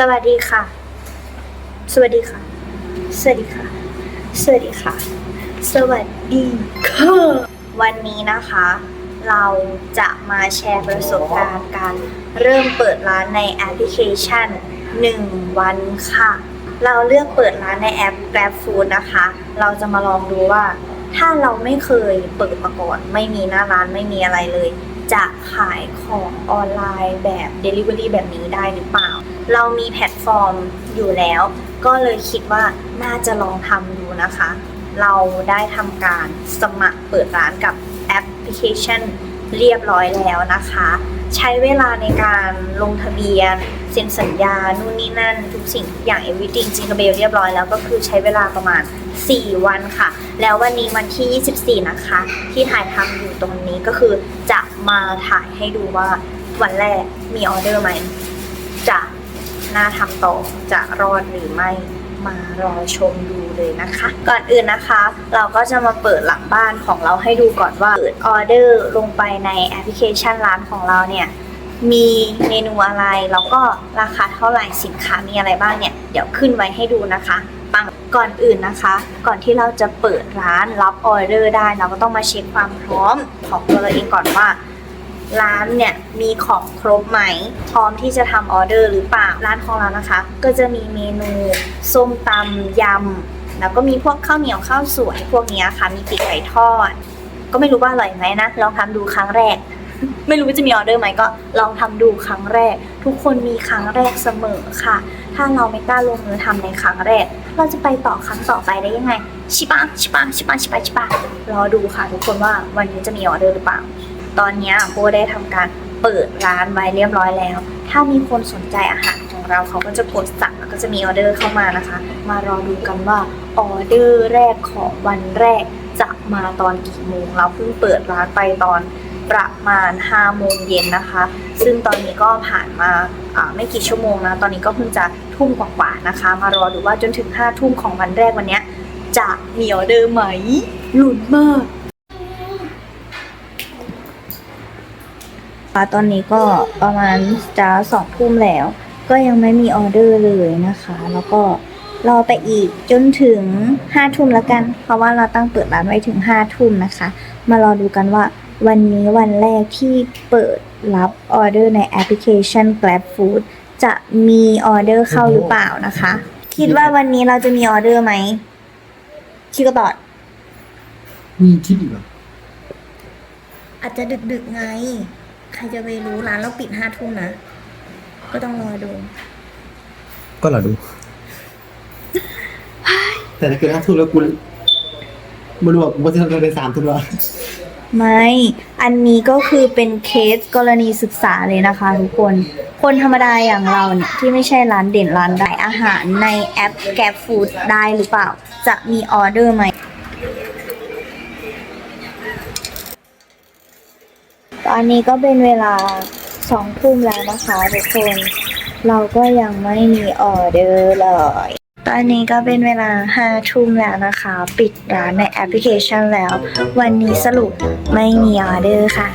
สวัสดีค่ะ สวัสดีค่ะ สวัสดีค่ะ สวัสดีค่ะ สวัสดีค่ะ วันนี้นะคะ เราจะมาแชร์ประสบการณ์การเริ่มเปิดร้านในแอปพลิเคชัน 1 วันค่ะ เราเลือกเปิดร้านในแอป Grab Food นะคะ เราจะมาลองดูว่า ถ้าเราไม่เคยเปิดมาก่อน ไม่มีหน้าร้านไม่มีอะไรเลย จะขายของออนไลน์แบบ Delivery แบบนี้ได้หรือเปล่า เรามีแพลตฟอร์มอยู่แล้ว ก็เลยคิดว่าน่าจะลองทำดูนะคะ เราได้ทำการสมัครเปิดร้านกับแอปพลิเคชันเรียบร้อยแล้วนะคะ ใช้เวลาในการลงทะเบียนเซ็นสัญญา นู่นนี่นั่น ทุกสิ่งทุกอย่าง everything จิงกเบลเรียบร้อยแล้วก็คือใช้เวลาประมาณ 4 วันค่ะ แล้ววันนี้วันที่ 24 นะคะ ที่ถ่ายทำอยู่ตรงนี้ก็คือจะมาถ่ายให้ดูว่าวันแรกมีออเดอร์ไหมจะ น่าทำต่อจะรอดหรือไม่มารอชมดูเลยนะคะ ก่อนอื่นนะคะ เราก็จะมาเปิดหลังบ้านของเราให้ดูก่อนว่าเปิดออเดอร์ลงไปในแอปพลิเคชันร้านของเราเนี่ยมีเมนูอะไร แล้วก็ราคาเท่าไหร่สินค้ามีอะไรบ้างเนี่ย เดี๋ยวขึ้นไว้ให้ดูนะคะปังก่อนอื่นนะคะ ก่อนที่เราจะเปิดร้านรับออเดอร์ได้ เราก็ต้องมาเช็คความพร้อมของตัวเราเองก่อนว่า ร้านเนี่ยมีของครบไหม พร้อมที่จะทำออเดอร์หรือเปล่า ร้านของเรานะคะ ก็จะมีเมนูส้มตำยำ แล้วก็มีพวกข้าวเหนียวข้าวสวยพวกนี้ค่ะ มีปีกไก่ทอด ก็ไม่รู้ว่าอร่อยไหมนะ ลองทำดูครั้งแรก ไม่รู้ว่าจะมีออเดอร์ไหมก็ลองทำดูครั้งแรก ทุกคนมีครั้งแรกเสมอค่ะ ถ้าเราไม่กล้าลงมือทำในครั้งแรก เราจะไปต่อครั้งต่อไปได้ยังไงชิปะชิปะชิปะชิปะชิปะรอดูค่ะ ทุกคนว่าวันนี้จะมีออเดอร์หรือเปล่า ตอนนี้โบได้ทำการเปิดร้านไว้เรียบร้อยแล้ว ถ้ามีคนสนใจอาหารของเราเขาก็จะกดสั่งแล้วก็จะมีออเดอร์เข้ามานะคะ มารอดูกันว่าออเดอร์แรกของวันแรกจะมาตอนกี่โมง เราเพิ่งเปิดร้านไปตอนประมาณ5โมงเย็นนะคะ ซึ่งตอนนี้ก็ผ่านมาไม่กี่ชั่วโมงนะ ตอนนี้ก็เพิ่งจะทุ่มกว่าๆนะคะ มารอดูว่าจนถึง5ทุ่มของวันแรกวันนี้จะมีออเดอร์ไหมลุ้นมาก ค่ะ ตอนนี้ก็ประมาณจะสองทุ่มแล้ว ก็ยังไม่มีออเดอร์เลยนะคะ แล้วก็รอไปอีกจนถึงห้าทุ่มแล้วกัน เพราะว่าเราตั้งเปิดร้านไว้ถึงห้าทุ่มนะคะ มารอดูกันว่าวันนี้วันแรกที่เปิดรับออเดอร์ในแอปพลิเคชัน Grab Food จะมีออเดอร์เข้าหรือเปล่านะคะ คิดว่าวันนี้เราจะมีออเดอร์ไหมชิคก็ตอบมีคิดอีกเหรออาจจะดึกๆไง ใครจะไปรู้ร้านเราปิดห้าทุ่มนะ ก็ต้องรอดู ก็เราดู แต่ถ้าเกิดห้าทุ่มแล้วกูไม่รู้ว่ากูว่าจะทำในสามทุ่มแล้วไม่ อันนี้ก็คือเป็นเคสกรณีศึกษาเลยนะคะทุกคน คนธรรมดาอย่างเราเนี่ยที่ไม่ใช่ร้านเด่นร้านใดอาหารในแอป Grab Food ได้หรือเปล่า จะมีออเดอร์ไหม ต อันนี้ก็เป็นเวลาสองทุ่มแล้วนะคะทุกคน เราก็ยังไม่มีออเดอร์เลย ตอนนี้ก็เป็นเวลาห้าทุ่มแล้วนะคะ ปิดร้านในแอปพลิเคชันแล้ว วันนี้สรุปไม่มีออเดอร์ค่ะ